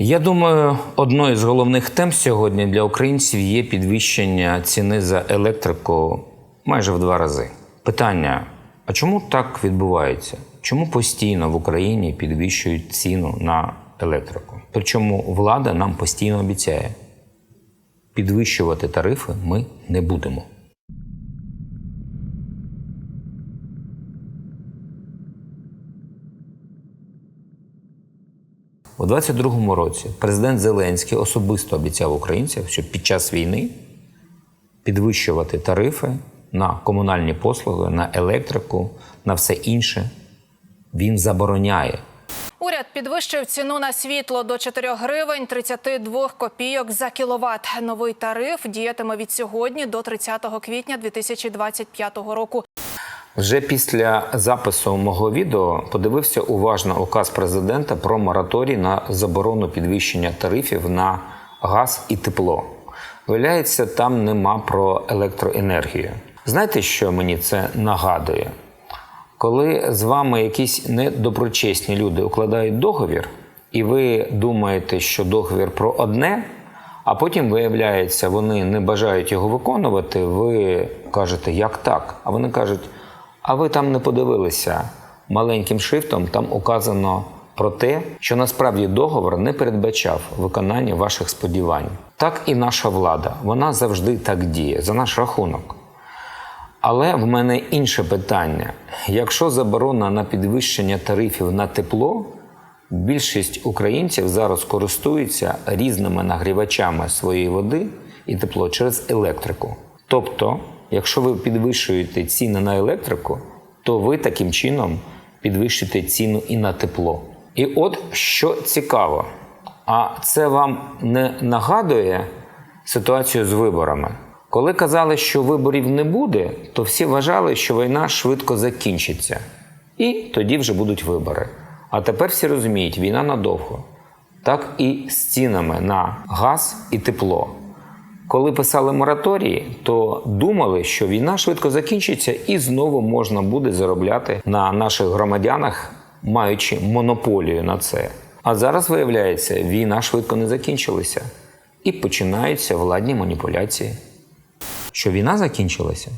Я думаю, одною з головних тем сьогодні для українців є підвищення ціни за електрику майже в два рази. Питання: а чому так відбувається? Чому постійно в Україні підвищують ціну на електрику? Причому влада нам постійно обіцяє, підвищувати тарифи ми не будемо. У 22-му році президент Зеленський особисто обіцяв українцям, що під час війни підвищувати тарифи на комунальні послуги, на електрику, на все інше він забороняє. Уряд підвищив ціну на світло до 4 гривень 32 копійок за кіловат. Новий тариф діятиме від сьогодні до 30 квітня 2025 року. Вже після запису мого відео подивився уважно указ президента про мораторій на заборону підвищення тарифів на газ і тепло. Виявляється, там нема про електроенергію. Знаєте, що мені це нагадує? Коли з вами якісь недоброчесні люди укладають договір, і ви думаєте, що договір про одне, а потім виявляється, вони не бажають його виконувати, ви кажете, як так? А вони кажуть, а ви там не подивилися маленьким шрифтом, там указано про те, що насправді договор не передбачав виконання ваших сподівань. Так і наша влада, вона завжди так діє за наш рахунок. Але в мене інше питання: якщо заборона на підвищення тарифів на тепло, більшість українців зараз користуються різними нагрівачами своєї води і тепло через електрику. Тобто, якщо ви підвищуєте ціни на електрику, то ви таким чином підвищите ціну і на тепло. І от що цікаво, а це вам не нагадує ситуацію з виборами? Коли казали, що виборів не буде, то всі вважали, що війна швидко закінчиться. І тоді вже будуть вибори. А тепер всі розуміють, війна надовго. Так і з цінами на газ і тепло. Коли писали мораторії, то думали, що війна швидко закінчиться і знову можна буде заробляти на наших громадянах, маючи монополію на це. А зараз виявляється, війна швидко не закінчилася, і починаються владні маніпуляції. Що війна закінчилася?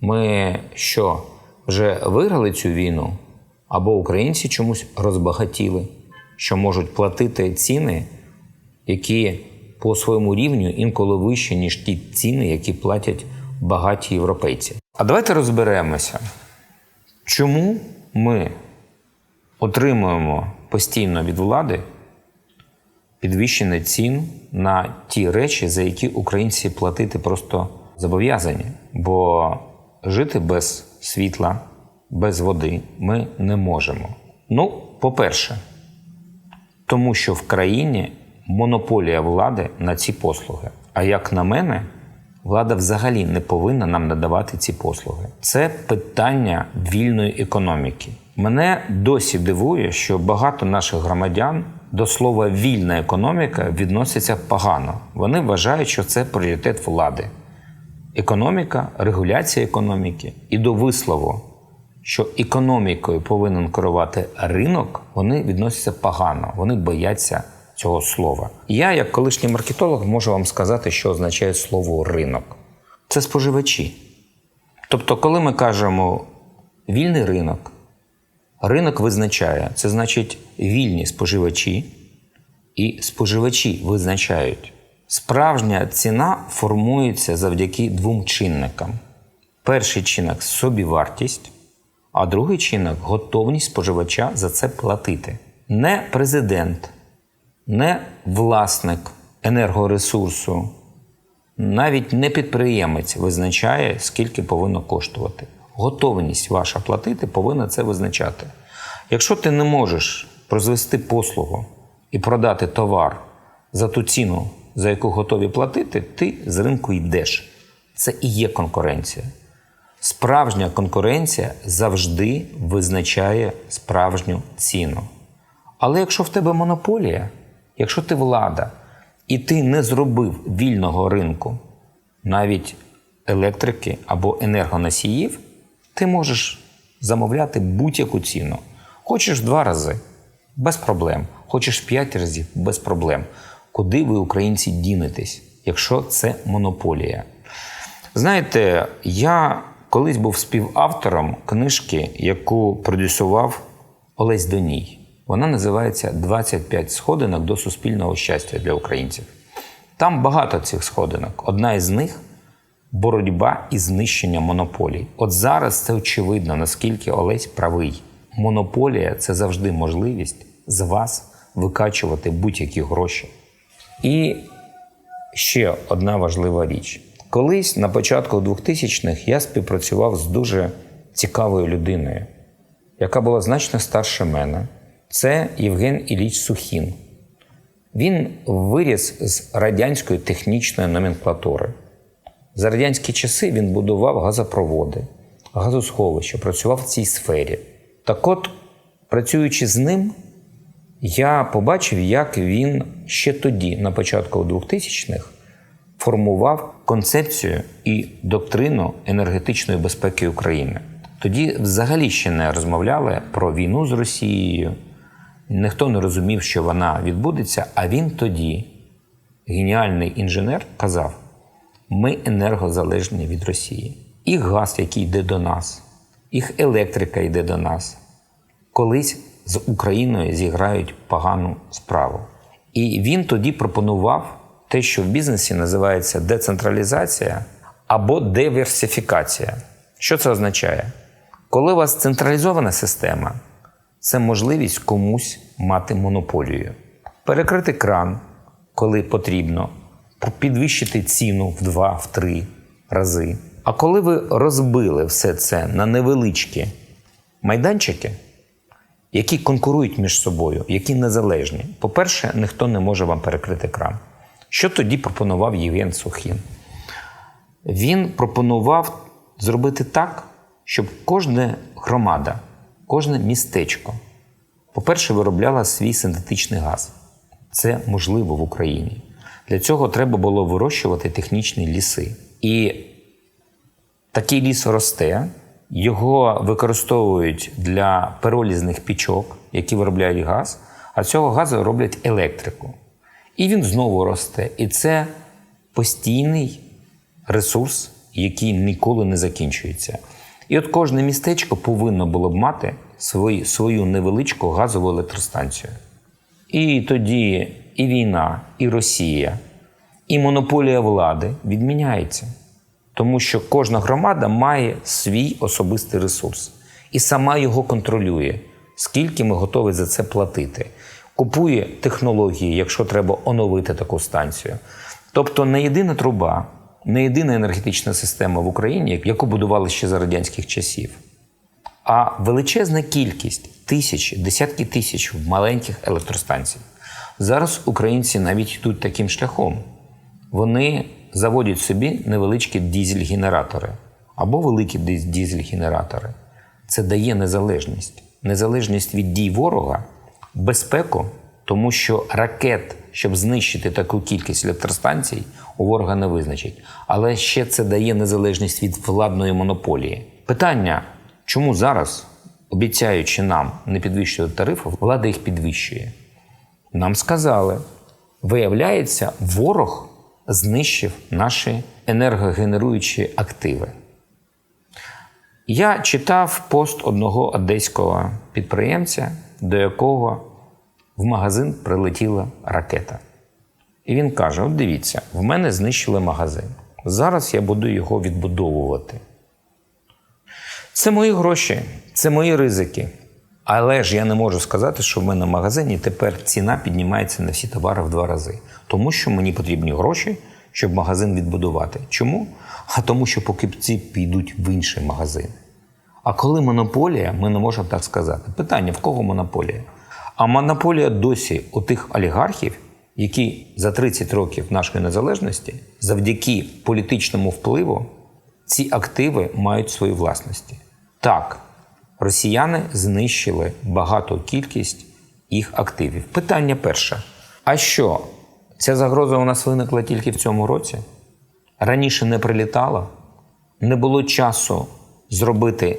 Ми що, вже виграли цю війну? Або українці чомусь розбагатіли, що можуть платити ціни, які по своєму рівню інколи вищі, ніж ті ціни, які платять багаті європейці. А давайте розберемося, чому ми отримуємо постійно від влади підвищення цін на ті речі, за які українці платити просто зобов'язані. Бо жити без світла, без води ми не можемо. Ну, по-перше, тому що в країні монополія влади на ці послуги. А як на мене, влада взагалі не повинна нам надавати ці послуги. Це питання вільної економіки. Мене досі дивує, що багато наших громадян до слова вільна економіка відносяться погано. Вони вважають, що це пріоритет влади. Економіка, регуляція економіки і до вислову, що економікою повинен керувати ринок, вони відносяться погано, вони бояться цього слова. Я, як колишній маркетолог, можу вам сказати, що означає слово ринок. Це споживачі. Тобто, коли ми кажемо вільний ринок, ринок визначає, це значить вільні споживачі, і споживачі визначають. Справжня ціна формується завдяки двом чинникам. Перший чинник собівартість, а другий чинник готовність споживача за це платити. Не президент, не власник енергоресурсу, навіть не підприємець визначає, скільки повинно коштувати. Готовність ваша платити повинна це визначати. Якщо ти не можеш розвести послугу і продати товар за ту ціну, за яку готові платити, ти з ринку йдеш. Це і є конкуренція. Справжня конкуренція завжди визначає справжню ціну. Але якщо в тебе монополія, якщо ти влада, і ти не зробив вільного ринку, навіть електрики або енергоносіїв, ти можеш замовляти будь-яку ціну. Хочеш два рази без проблем. хочеш 5 разів без проблем. Куди ви, українці, дінетесь, якщо це монополія? Знаєте, я колись був співавтором книжки, яку продюсував Олесь Доній. Вона називається «25 сходинок до суспільного щастя для українців. Там багато цих сходинок. Одна із них боротьба і знищення монополій. От зараз це очевидно, наскільки Олесь правий. Монополія це завжди можливість з вас викачувати будь-які гроші. І ще одна важлива річ. Колись на початку 2000-х я співпрацював з дуже цікавою людиною, яка була значно старше мене. Це Євген Іліч Сухін. Він виріс з радянської технічної номенклатури. За радянські часи він будував газопроводи, газосховища, працював в цій сфері. Так от, працюючи з ним, я побачив, як він ще тоді, на початку 2000-х, формував концепцію і доктрину енергетичної безпеки України. Тоді взагалі ще не розмовляли про війну з Росією. Ніхто не розумів, що вона відбудеться, а він тоді, геніальний інженер, казав: ми енергозалежні від Росії. І газ, який йде до нас, їх електрика йде до нас. Колись з Україною зіграють погану справу. І він тоді пропонував те, що в бізнесі називається децентралізація або диверсифікація. Що це означає? Коли у вас централізована система, це можливість комусь мати монополію, перекрити кран, коли потрібно, підвищити ціну в два, в три рази. А коли ви розбили все це на невеличкі майданчики, які конкурують між собою, які незалежні, по-перше, ніхто не може вам перекрити кран. Що тоді пропонував Євген Сухін? Він пропонував зробити так, щоб кожна громада, кожне містечко, по-перше, виробляла свій синтетичний газ. Це можливо в Україні. Для цього треба було вирощувати технічні ліси. І такий ліс росте, його використовують для перолізних пічок, які виробляють газ, а цього газу роблять електрику. І він знову росте. І це постійний ресурс, який ніколи не закінчується. І от кожне містечко повинно було б мати свою, свою невеличку газову електростанцію. І тоді і війна, і Росія, і монополія влади відміняється. Тому що кожна громада має свій особистий ресурс і сама його контролює, скільки ми готові за це платити. Купує технології, якщо треба оновити таку станцію. Тобто не єдина труба, не єдина енергетична система в Україні, яку будували ще за радянських часів, а величезна кількість тисяч, десятки тисяч маленьких електростанцій. Зараз українці навіть йдуть таким шляхом. Вони заводять собі невеличкі дізель-генератори або великі дізель-генератори. Це дає незалежність. Незалежність від дій ворога, безпеку, тому що ракет, щоб знищити таку кількість електростанцій, у ворога не визначить. Але ще це дає незалежність від владної монополії. Питання, чому зараз, обіцяючи нам не підвищувати тарифи, влада їх підвищує? Нам сказали, виявляється, ворог знищив наші енергогенеруючі активи. Я читав пост одного одеського підприємця, до якого в магазин прилетіла ракета. І він каже: От дивіться, в мене знищили магазин. Зараз я буду його відбудовувати. Це мої гроші, це мої ризики. Але ж я не можу сказати, що в мене в магазині тепер ціна піднімається на всі товари в два рази. Тому що мені потрібні гроші, щоб магазин відбудувати. Чому? А тому, що покупці підуть в інший магазин. А коли монополія, ми не можемо так сказати. Питання: в кого монополія? А монополія досі у тих олігархів, які за 30 років нашої незалежності, завдяки політичному впливу, ці активи мають свою власності. Так, росіяни знищили багату кількість їх активів. Питання перше: а що? Ця загроза у нас виникла тільки в цьому році? Раніше не прилітала, не було часу зробити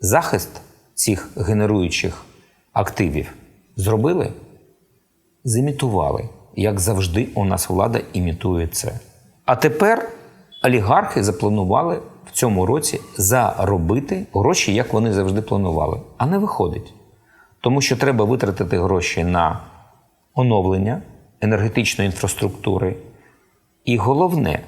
захист цих генеруючих активів. Зробили? зімітували. Як завжди, у нас влада імітує це. А тепер олігархи запланували в цьому році заробити гроші, як вони завжди планували. А не виходить. Тому що треба витратити гроші на оновлення енергетичної інфраструктури. І головне,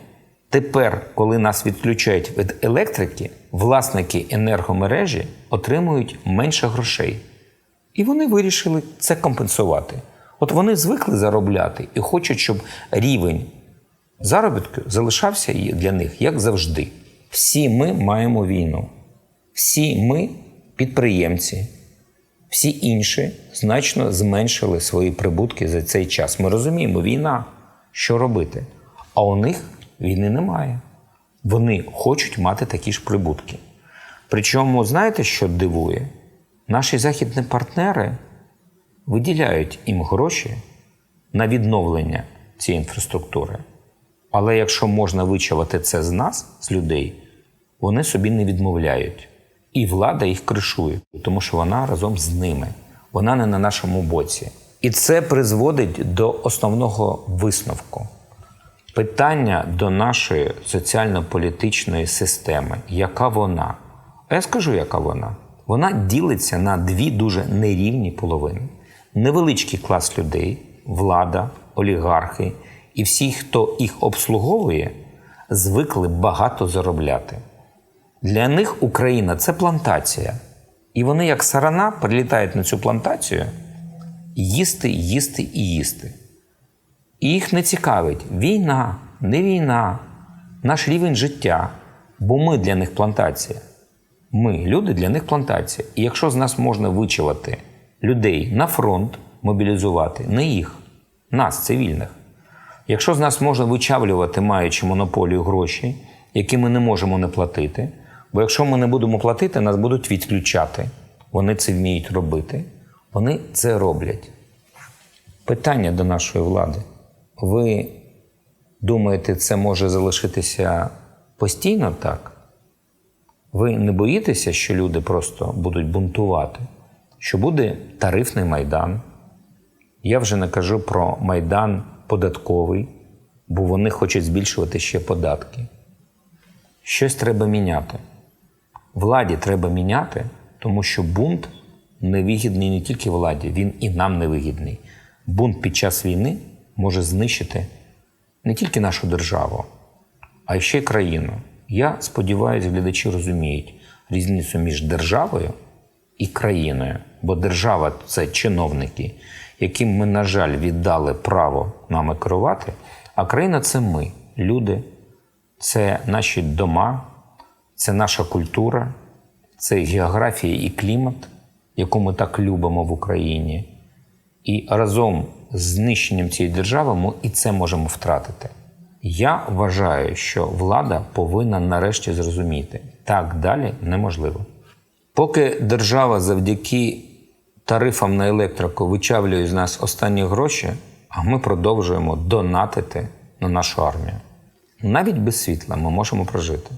тепер, коли нас відключають від електрики, власники енергомережі отримують менше грошей. І вони вирішили це компенсувати. От вони звикли заробляти і хочуть, щоб рівень заробітку залишався для них, як завжди. Всі ми маємо війну. Всі ми підприємці, всі інші значно зменшили свої прибутки за цей час. Ми розуміємо, війна, що робити? А у них війни немає. Вони хочуть мати такі ж прибутки. Причому, знаєте, що дивує? Наші західні партнери виділяють їм гроші на відновлення цієї інфраструктури. Але якщо можна вичавати це з нас, з людей, вони собі не відмовляють. І влада їх кришує, тому що вона разом з ними. Вона не на нашому боці. І це призводить до основного висновку. Питання до нашої соціально-політичної системи, яка вона? А я скажу, яка вона. Вона ділиться на дві дуже нерівні половини. Невеличкий клас людей, влада, олігархи і всі, хто їх обслуговує, звикли багато заробляти. Для них Україна це плантація. І вони, як сарана, прилітають на цю плантацію їсти, їсти і їсти. І їх не цікавить війна, не війна, наш рівень життя. Бо ми для них плантація. Ми, люди, для них плантація. І якщо з нас можна вичавати людей на фронт, мобілізувати, не їх, нас, цивільних. Якщо з нас можна вичавлювати, маючи монополію гроші, які ми не можемо не платити, бо якщо ми не будемо платити, нас будуть відключати. Вони це вміють робити, вони це роблять. Питання до нашої влади. Ви думаєте, це може залишитися постійно так? Ви не боїтеся, що люди просто будуть бунтувати, що буде тарифний майдан? Я вже не кажу про майдан податковий, бо вони хочуть збільшувати ще податки. Щось треба міняти. Владі треба міняти, тому що бунт невигідний не тільки владі, він і нам невигідний. Бунт під час війни може знищити не тільки нашу державу, а ще й країну. Я сподіваюся, глядачі розуміють різницю між державою і країною. Бо держава це чиновники, яким ми, на жаль, віддали право нами керувати, а країна це ми, люди, це наші дома, це наша культура, це географія і клімат, яку ми так любимо в Україні. І разом з знищенням цієї держави ми і це можемо втратити. Я вважаю, що влада повинна нарешті зрозуміти, так далі неможливо. Поки держава завдяки тарифам на електрику вичавлює з нас останні гроші, а ми продовжуємо донатити на нашу армію. Навіть без світла ми можемо прожити.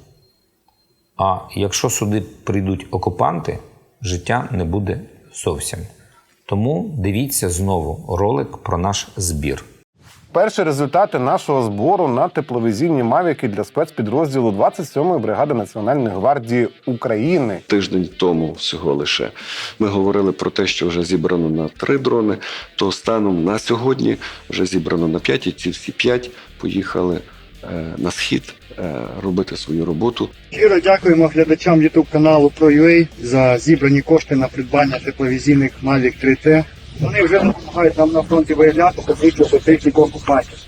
А якщо сюди прийдуть окупанти, життя не буде зовсім. Тому дивіться знову ролик про наш збір. Перші результати нашого збору на тепловізійні мавіки для спецпідрозділу 27-ї бригади Національної гвардії України. тиждень тому всього лише ми говорили про те, що вже зібрано на три дрони. То станом на сьогодні вже зібрано на п'ять, і ці всі п'ять поїхали е, на схід е, робити свою роботу. Щиро дякуємо глядачам YouTube каналу ProUA за зібрані кошти на придбання тепловізійних Mavic 3T. Вони вже допомагають нам на фронті виявляти знищувати техніку окупантів.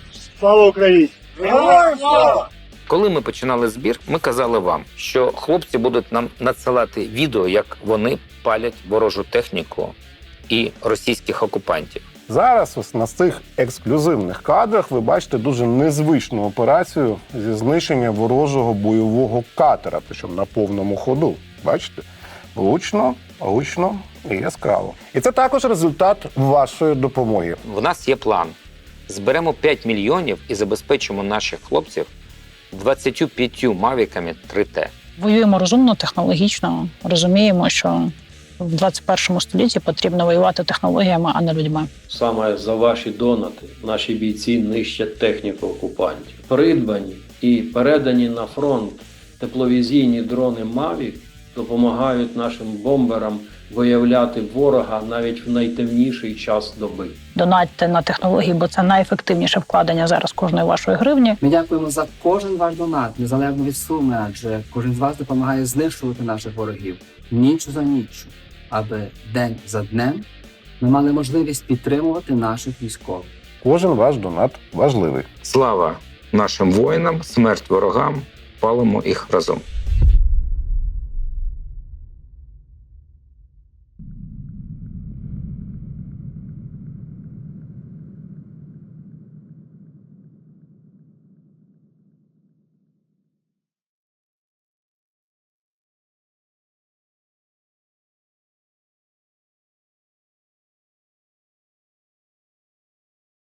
Слава Україні! Героям слава! Коли ми починали збір, ми казали вам, що хлопці будуть нам надсилати відео, як вони палять ворожу техніку і російських окупантів. Зараз ось на цих ексклюзивних кадрах ви бачите дуже незвичну операцію зі знищення ворожого бойового катера, причому на повному ходу. Бачите? Гучно, гучно і яскраво. І це також результат вашої допомоги. В нас є план. Зберемо 5 мільйонів і забезпечимо наших хлопців 25 мавіками 3Т. Воюємо розумно, технологічно, розуміємо, що В 21 столітті потрібно воювати технологіями, а не людьми. Саме за ваші донати наші бійці нищать техніку окупантів. Придбані і передані на фронт тепловізійні дрони Mavic допомагають нашим бомберам виявляти ворога навіть в найтемніший час доби. Донатьте на технології, бо це найефективніше вкладення зараз кожної вашої гривні. Ми дякуємо за кожен ваш донат, незалежно від суми, адже кожен з вас допомагає знищувати наших ворогів ніч за ніччю, аби день за днем ми мали можливість підтримувати наших військових. Кожен ваш донат важливий. Слава нашим воїнам, смерть ворогам, палимо їх разом.